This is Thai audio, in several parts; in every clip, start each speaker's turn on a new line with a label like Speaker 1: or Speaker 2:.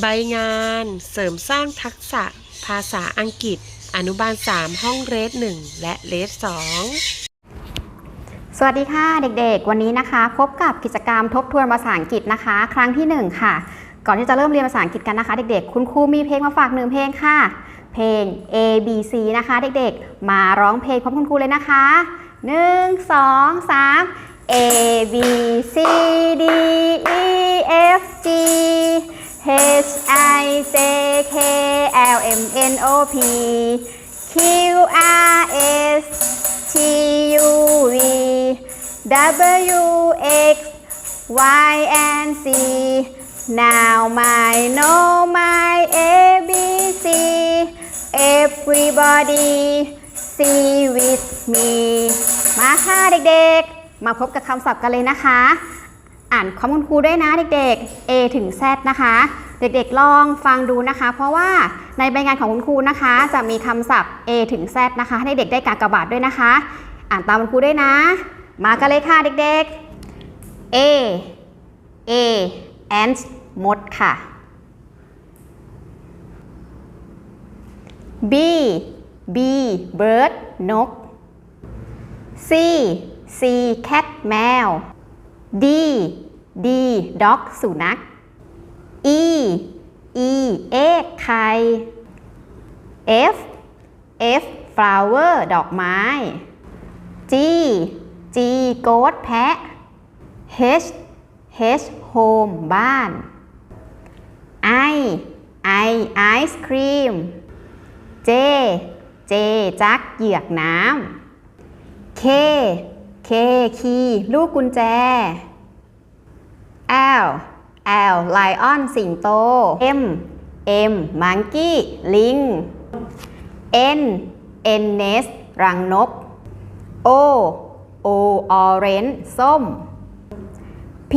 Speaker 1: ใบงานเสริมสร้างทักษะ ภาษาอังกฤษ อนุบาล 3 ห้องเรส1และเรส2
Speaker 2: สวัสดีค่ะเด็กๆ วันนี้นะคะ พบกับกิจกรรมทบทวนภาษาอังกฤษนะคะ ครั้งที่ 1 ค่ะ ก่อนที่จะเริ่มเรียนภาษาอังกฤษกันนะคะเด็กๆ คุณครูมีเพลงมาฝากหนึ่งเพลงค่ะ เพลง A B C นะคะ เด็กๆ มาร้องเพลงพร้อมคุณครูเลยนะคะ 1 2 3 A B C D E F G H I J K L M N O P Q R S T U V W X Y and Z Now my know my A B C Everybody see with me มาค่ะเด็กๆ มาพบกับคำศัพท์กันเลยนะคะ อ่านข้อมูลครูด้วยนะเด็กๆ A ถึง Z นะคะ เด็กๆลองฟังดูนะคะ เพราะว่าในใบงานของคุณครูนะคะ จะมีคำศัพท์ A ถึง Z นะคะให้เด็กๆได้การกระบาทด้วยนะคะ อ่านตามคุณครูด้วยนะ มากันเลยค่ะเด็กๆ A A ant มดค่ะ B B bird นก C C cat แมว D D dog สุนัข E E egg ไข่ F F flower ดอกไม้ G G goat แพะ H H home บ้าน I I ice cream J J จักเหยือกน้ำ K K คีย์ลูกกุญแจ L L lion สิงโต M M monkey ลิง N N nest รังนก O O orange ส้ม P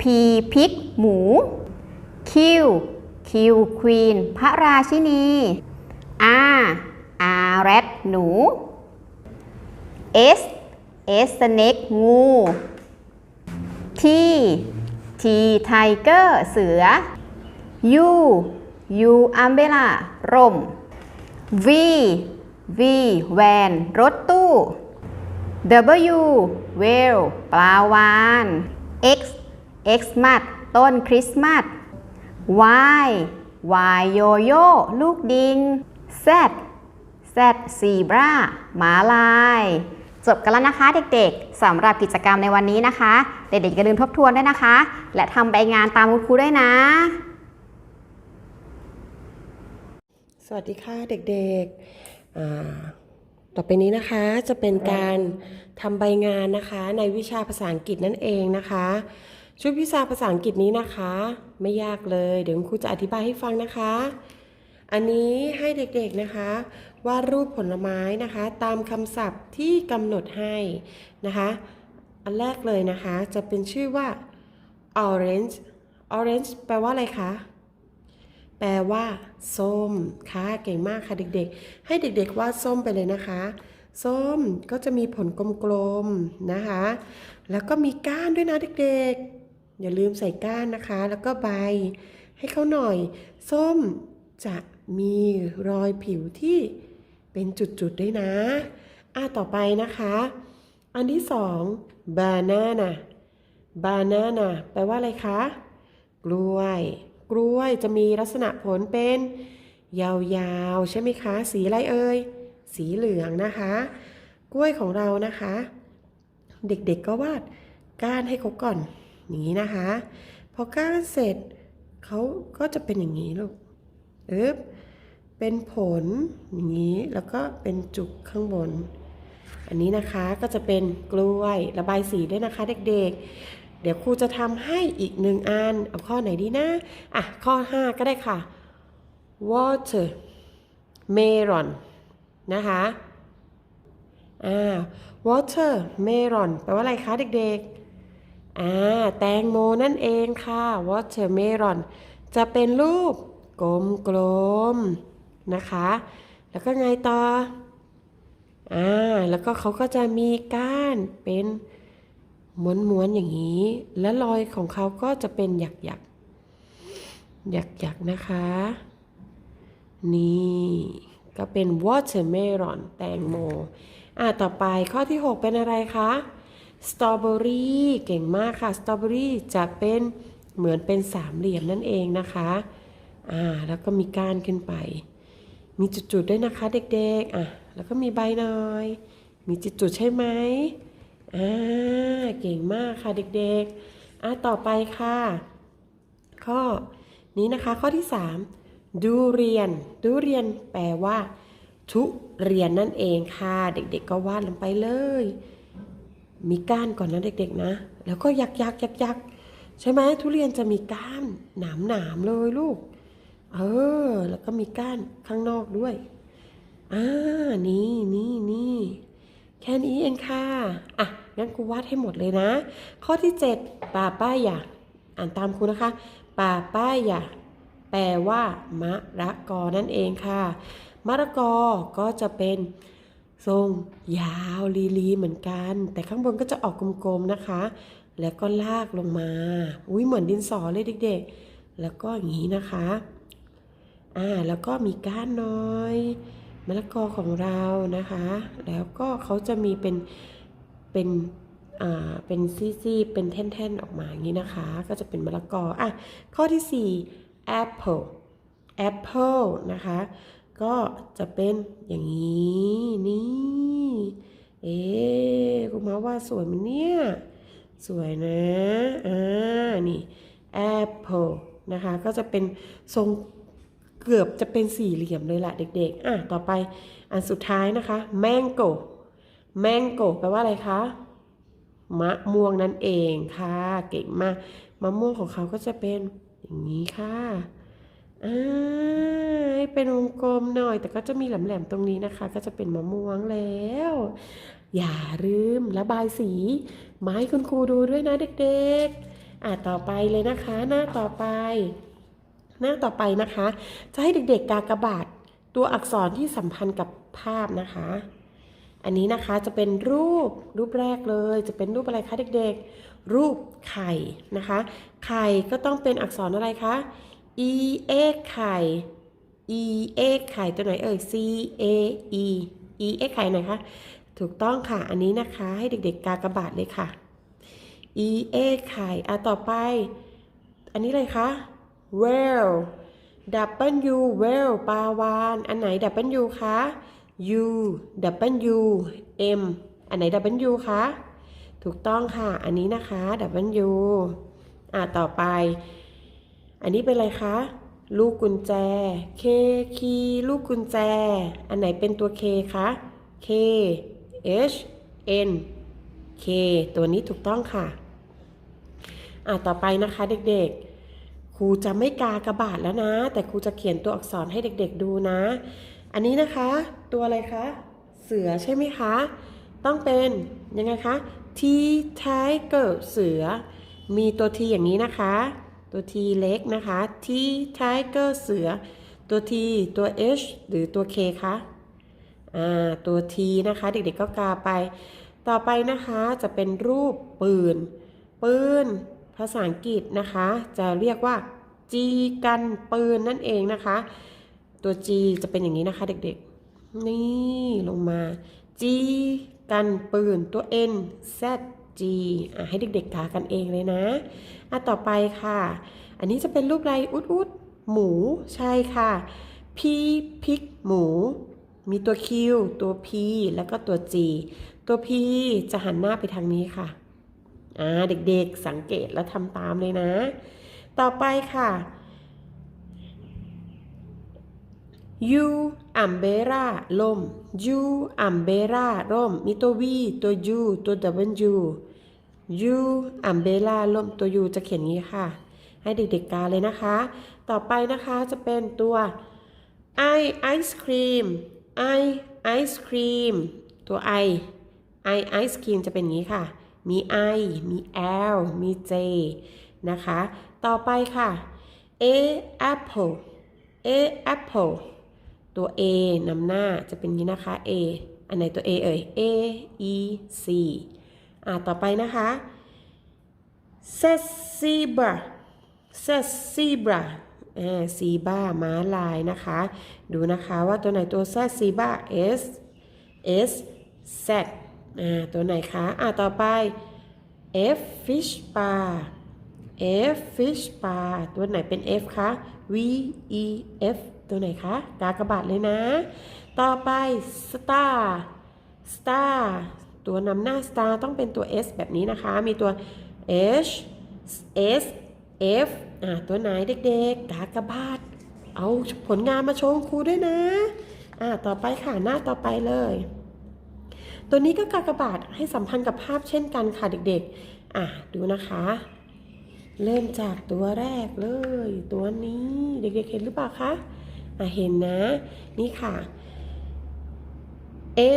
Speaker 2: P พิกหมู Q Q queen พระราชินี R R rat หนู S S snake งู T T tiger เสือ U U umbrella ร่ม V V van รถตู้ W whale ปลาวาน X X มัดต้นคริสต์มาส Y Y โยโย่ลูกดิง Z Z ซีบราหมาลาย จบกันแล้วนะคะเด็กๆสำหรับกิจกรรมในวันนี้นะคะ เด็กๆอย่าลืมทบทวนด้วยนะคะ และทำใบงานตามคุณครูด้วยนะ
Speaker 1: สวัสดีค่ะเด็กๆต่อไปนี้นะคะจะเป็นการทำใบงานนะคะในวิชาภาษาอังกฤษนั่นเองนะคะ ชุดวิชาภาษาอังกฤษนี้นะคะ ไม่ยากเลย เดี๋ยวคุณครูจะอธิบายให้ฟังนะคะ อันนี้ให้เด็กๆนะคะวาดรูปผลไม้นะคะ ตามคำศัพท์ที่กำหนดให้นะคะ อันแรกเลยนะคะจะเป็นชื่อว่า orange orange แปลว่าอะไรคะ แปลว่าส้มค่ะ เก่งมากค่ะเด็กๆ ให้เด็กๆวาดส้มไปเลยนะคะ ส้มก็จะมีผลกลมๆนะคะ แล้วก็มีก้านด้วยนะเด็กๆ อย่าลืมใส่ก้านนะคะ แล้วก็ใบให้เขาหน่อย ส้มจะ มีรอยผิวที่เป็นจุดๆด้วยนะ อะต่อไปนะคะ อันที่สอง banana banana แปลว่าอะไรคะ กล้วย กล้วยจะมีลักษณะผลเป็น ยาวๆ ใช่ไหมคะ สีอะไรเอ่ย สีเหลืองนะคะ กล้วยของเรานะคะ เด็กๆก็วาดก้านให้เขาก่อน อย่างนี้นะคะ พอก้านเสร็จเขาก็จะเป็นอย่างนี้ลูก อ๊บเป็นผลอย่างนี้แล้วก็เป็นจุกข้างบน อันนี้นะคะก็จะเป็นกล้วยระบายสีด้วยนะคะเด็กๆ เดี๋ยวครูจะทำให้อีกหนึ่งอัน เอาข้อไหนดีนะอะข้อ 5 ก็ได้ค่ะ water melon นะคะอ่า water melon แปลว่าอะไรคะเด็กๆอ่าแตงโมนั่นเองค่ะ water melon จะเป็นรูป กลมๆนะคะ แล้วก็ไงต่ออ่าแล้วก็เขาก็จะมีก้านเป็นม้วนๆอย่างนี้ และรอยของเขาก็จะเป็นหยักๆหยักๆนะคะ นี่ก็เป็น watermelon แตงโม อะต่อไปข้อที่ 6 เป็นอะไรคะสตรอเบอรี่เก่งมากค่ะสตรอเบอรี่จะเป็นเหมือนเป็นสามเหลี่ยมนั่นเองนะคะ อ่าแล้วก็มีก้านขึ้นไป มีจุดๆด้วยนะคะเด็กๆอะแล้วก็มีใบหน่อย มีจุดๆใช่ไหมอ่าเก่งมากค่ะเด็กๆอะต่อไปค่ะ ข้อนี้นะคะข้อที่ 3 ดูเรียน ดูเรียนแปลว่า ทุเรียนนั่นเองค่ะ เด็กๆ ก็วาดลงไปเลย มีก้านก่อนนะเด็กๆนะ แล้วก็ยักยักยักยักใช่ไหมทุเรียนจะมีก้านหนามหนามๆเลยลูก เออ แล้วก็มีก้านข้างนอกด้วย อ่า นี่นี่นี่แค่นี้เองค่ะ อะ งั้นครูวาดให้หมดเลยนะ ข้อที่ 7 ป่าป้ายาอ่านตามครูนะคะ ป่าป้ายาแปลว่ามะระกอนั่นเองค่ะ มะระกอก็จะเป็นทรงยาวลีลีเหมือนกัน แต่ข้างบนก็จะออกกลมๆนะคะ แล้วก็ลากลงมา อุ้ยเหมือนดินสอเลยเด็กๆ แล้วก็อย่างนี้นะคะ อ่าแล้วก็มีก้านน้อยมะละกอของเรานะคะ แล้วก็เขาจะมีเป็นเป็นอ่าเป็นซี่ๆเป็นแท่นๆออกมาอย่างนี้นะคะ ก็จะเป็นมะละกออะข้อที่ 4 apple apple นะคะ ก็จะเป็นอย่างนี้นี่เอ๊คุณมาว่าสวยไหมเนี่ย สวยนะอ่านี่ apple นะคะ ก็จะเป็นทรง เกือบจะเป็นสี่เหลี่ยมเลยล่ะเด็ก ๆ อะ ต่อไปอันสุดท้ายนะคะ mango mango แปลว่าอะไรคะ มะม่วงนั่นเองค่ะ เก่งมาก มะม่วงของเขาก็จะเป็นอย่างนี้ค่ะอ่าเป็นวงกลมหน่อย แต่ก็จะมีแหลมๆตรงนี้นะคะ ก็จะเป็นมะม่วงแล้ว อย่าลืมระบายสีไม้คุณครูดูด้วยนะเด็กๆ อะต่อไปเลยนะคะ หน้าต่อไป หน้าต่อไปนะคะ จะให้เด็กๆกากบาทตัวอักษรที่สัมพันธ์กับภาพนะคะ อันนี้นะคะจะเป็นรูปรูปแรกเลย จะเป็นรูปอะไรคะเด็กๆ รูปไข่นะคะ ไข่ก็ต้องเป็นอักษรอะไรคะ e a ไข่ e a ไข่ตัวไหนเอ่ย c a e e a ไข่ไหนคะถูกต้องค่ะ อันนี้นะคะให้เด็กๆ กากระบาทเลยค่ะ e a ไข่อะต่อไป อันนี้เลยคะ well w well ปลาวาน อันไหน w คะ u w m อันไหน w คะ ถูกต้องค่ะ อันนี้นะคะ w อะต่อไป อันนี้เป็นอะไรคะ ลูกกุญแจ k คีลูกกุญแจ อันไหนเป็นตัว k คะ k h n k ตัวนี้ถูกต้องค่ะอะต่อไปนะคะเด็กๆ ครูจะไม่กากระบาดแล้วนะ แต่ครูจะเขียนตัวอักษรให้เด็กๆดูนะ อันนี้นะคะ ตัวอะไรคะ เสือใช่ไหมคะ ต้องเป็นยังไงคะ T tiger เสือ มีตัว T อย่างนี้นะคะ ตัว T เล็กนะคะ T tiger เสือ ตัว T ตัว H หรือตัว K คะอ่าตัว T นะคะ เด็กๆก็กาไป ต่อไปนะคะจะเป็นรูปปืน ปืน ภาษาอังกฤษนะคะ จะเรียกว่า G กันปืนนั่นเองนะคะ ตัว G จะเป็นอย่างนี้นะคะ เด็กๆ นี่ลงมา G กันปืนตัว N Z G อะให้เด็กๆกากันเองเลยนะอะต่อไปค่ะ อันนี้จะเป็นรูปอะไรอุดอุดๆหมูใช่ค่ะ P พิกหมู มีตัว Q ตัว P แล้วก็ตัว G ตัว P จะหันหน้าไปทางนี้ค่ะ อ่าเด็กๆสังเกตแล้วทำตามเลยนะ ต่อไปค่ะ U umbrella ล่ม U umbrella ร่ม มีตัว V ตัว U ตัว W U umbrella ล่มตัว U จะเขียนงี้ค่ะ ให้เด็กๆกาเลยนะคะ ต่อไปนะคะจะเป็นตัว I ice cream I ice cream ตัว I I ice cream จะเป็นงี้ค่ะ มี I มี L มี J นะคะ ต่อไปค่ะ A apple A apple ตัว A นำหน้าจะเป็นนี้นะคะ A อันไหนตัว A เอ่ย A E C อ่าต่อไปนะคะ says zebra says zebra อ่าซีบ้าม้าลายนะคะ ดูนะคะว่าตัวไหนตัว Z ซีบ้า S S Z อ่าตัวไหนคะอ่าต่อไป F fish bar F fish bar ตัวไหนเป็น F คะ V E F ตัวไหนคะกากระบาทเลยนะ ต่อไป star star ตัวนำหน้า star ต้องเป็นตัว S แบบนี้นะคะ มีตัว H S F อ่าตัวไหนเด็กๆ กากระบาทเอาผลงานมาโชว์ครูด้วยนะ อ่าต่อไปค่ะ หน้าต่อไปเลย ตัวนี้ก็กากบาทให้สัมพันธ์กับภาพเช่นกันค่ะเด็กๆ อะดูนะคะ เริ่มจากตัวแรกเลย ตัวนี้เด็กๆเห็นหรือเปล่าคะอะเห็นนะ นี่ค่ะ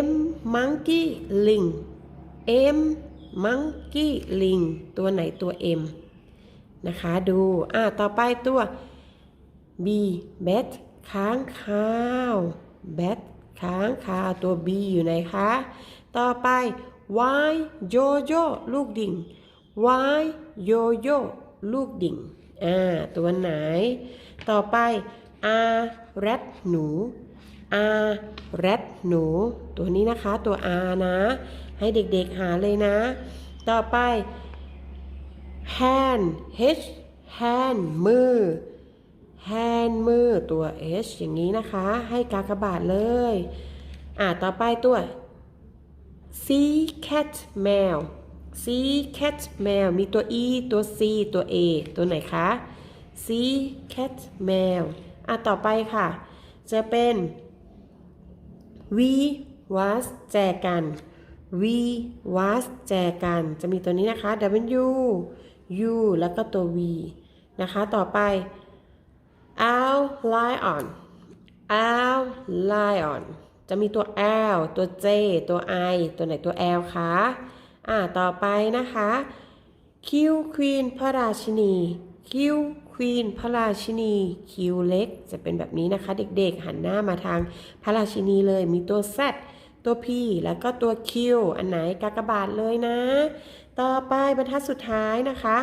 Speaker 1: M monkey ling M monkey ling ตัวไหนตัว M นะคะดูอะต่อไปตัว B bat ค้างคาว bat ค้างคาวตัว B อยู่ไหนคะ ต่อไป Y Jojo ลูกดิ่ง Y Jojo ลูกดิ่ง อ่า ตัวไหน ต่อไป R rat หนู R rat หนู ตัวนี้นะคะ ตัว R นะ ให้เด็กๆหาเลยนะ ต่อไป hand h hand มือ hand มือ ตัว h อย่างนี้นะคะ ให้กากบาทเลย อ่า ต่อไปตัว c cat แมว c cat แมว มีตัว e ตัว c ตัว a ตัวไหนคะ c cat แมว อะ ต่อไปค่ะ จะเป็น we was แจกัน we was แจกัน จะมีตัวนี้นะคะ w u แล้วก็ตัว v นะคะ ต่อไป I'll lie on I'll lie on จะมีตัว L ตัว J ตัว I ตัวไหนตัว L คะ อ่า ต่อไปนะคะ Q Queen พระราชินี Q Queen พระราชินี Q เล็ก จะเป็นแบบนี้นะคะ เด็กๆ หันหน้ามาทางพระราชินีเลย มีตัว Z ตัว P แล้วก็ตัว Q อันไหนกากบาทเลยนะ ต่อไปบรรทัดสุดท้ายนะคะ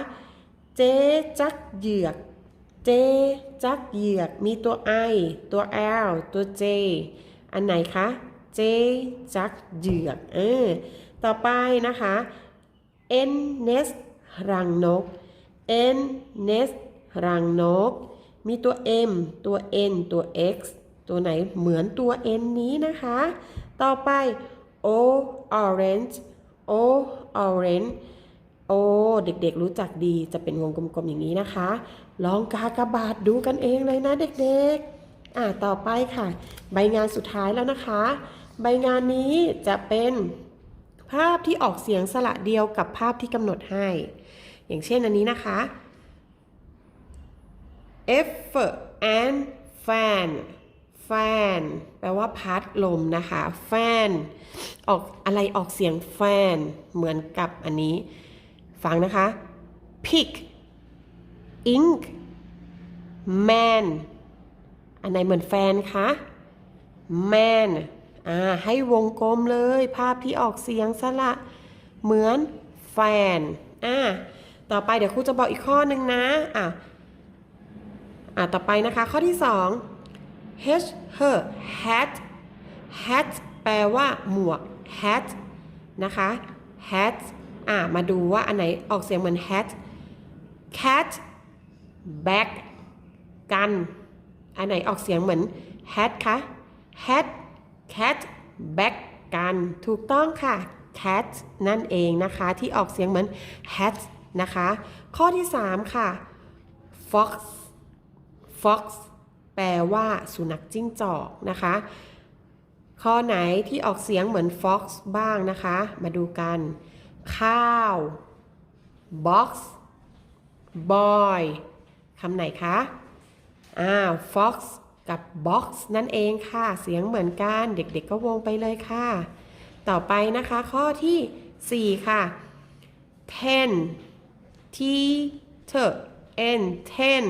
Speaker 1: เจ๊จักเหยือกเจจักเหยือก มีตัว I ตัว L ตัว J อันไหนคะเจจักเหยือกเออต่อไปนะคะ N nest รังนก N nest รังนก มีตัว M ตัว N ตัว X ตัวไหนเหมือนตัว N นี้นะคะ ต่อไป O orange O orange โอ้เด็กๆรู้จักดีจะเป็นวงกลมๆอย่างนี้นะคะ ลองกากบาทดูกันเองเลยนะเด็กๆ อ่าต่อไปค่ะ ใบงานสุดท้ายแล้วนะคะ ใบงานนี้จะเป็นภาพที่ออกเสียงสระเดียวกับภาพที่กำหนดให้ อย่างเช่นอันนี้นะคะ F and fan fan แปลว่าพัดลมนะคะ fan ออกอะไรออกเสียง fan เหมือนกับอันนี้ ฟังนะคะ pick ink man อันไหนเหมือนแฟนคะ man อ่าให้วงกลมเลย ภาพที่ออกเสียงสระเหมือนแฟนอ่าต่อไปเดี๋ยวครูจะบอกอีกข้อหนึ่งนะอะอะต่อไปนะคะ ข้อที่ 2 h her hat hat แปลว่าหมวก hat นะคะ hat อะมาดูว่าอันไหนออกเสียงเหมือน hat cat bag กัน อันไหนออกเสียงเหมือน hat คะ hat cat bag กันถูกต้องค่ะ cat นั่นเองนะคะที่ออกเสียงเหมือน hat นะคะ ข้อที่ 3 ค่ะ fox fox แปลว่าสุนัขจิ้งจอกนะคะ ข้อไหนที่ออกเสียงเหมือน fox บ้างนะคะ มาดูกัน ข้าว box boy คำไหนคะ อ้าว fox กับ box นั่นเองค่ะ เสียงเหมือนกัน เด็กๆก็วงไปเลยค่ะ ต่อไปนะคะ ข้อที่ 4 ค่ะ ten t t n ten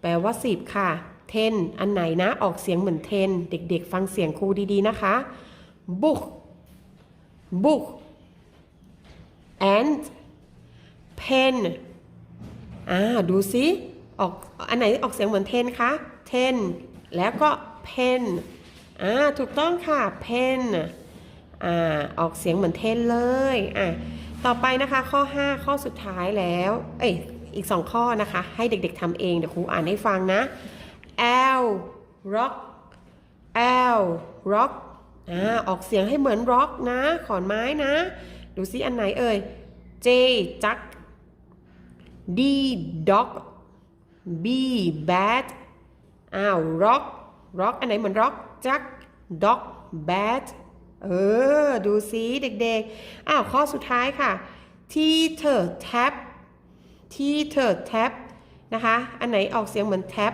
Speaker 1: แปลว่า 10 ค่ะ ten อันไหนนะ ออกเสียงเหมือน ten เด็กๆ ฟังเสียงครูดีๆ นะคะ book book and pen อ่า ดูสิ ออกอันไหนออกเสียงเหมือนเทนคะเทนแล้วก็เพนอ่าถูกต้องค่ะเพนอ่าออกเสียงเหมือนเทนเลยอะต่อไปนะคะข้อ 5 ข้อสุดท้ายแล้ว เอ้ยอีก 2 ข้อนะคะ ให้เด็กๆทำเอง เดี๋ยวครูอ่านให้ฟังนะ L rock L rock อ่าออกเสียงให้เหมือน rock นะ ขอนไม้นะ ดูซิอันไหนเอ่ย J jack D dog B bat อ้าว rock rock อันไหนเหมือน rock jack dog bat เออ ดูซิเด็กๆ อ้าว ข้อสุดท้ายค่ะ teeter tap teeter tap นะคะ อันไหนออกเสียงเหมือน tap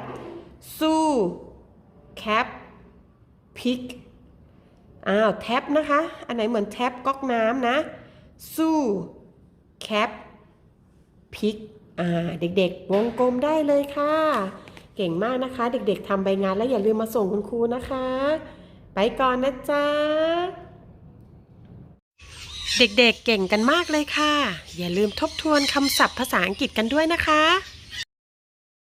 Speaker 1: สู้ cap pick อ้าวแท็บนะคะ อันไหนเหมือนแท็บก๊อกน้ำนะ สู้แคปพิก อ่าเด็กๆวงกลมได้เลยค่ะ เก่งมากนะคะ เด็กๆทำใบงานแล้วอย่าลืมมาส่งคุณครูนะคะ ไปก่อนนะจ๊ะ เด็กๆเก่งกันมากเลยค่ะ อย่าลืมทบทวนคำศัพท์ภาษาอังกฤษกันด้วยนะคะ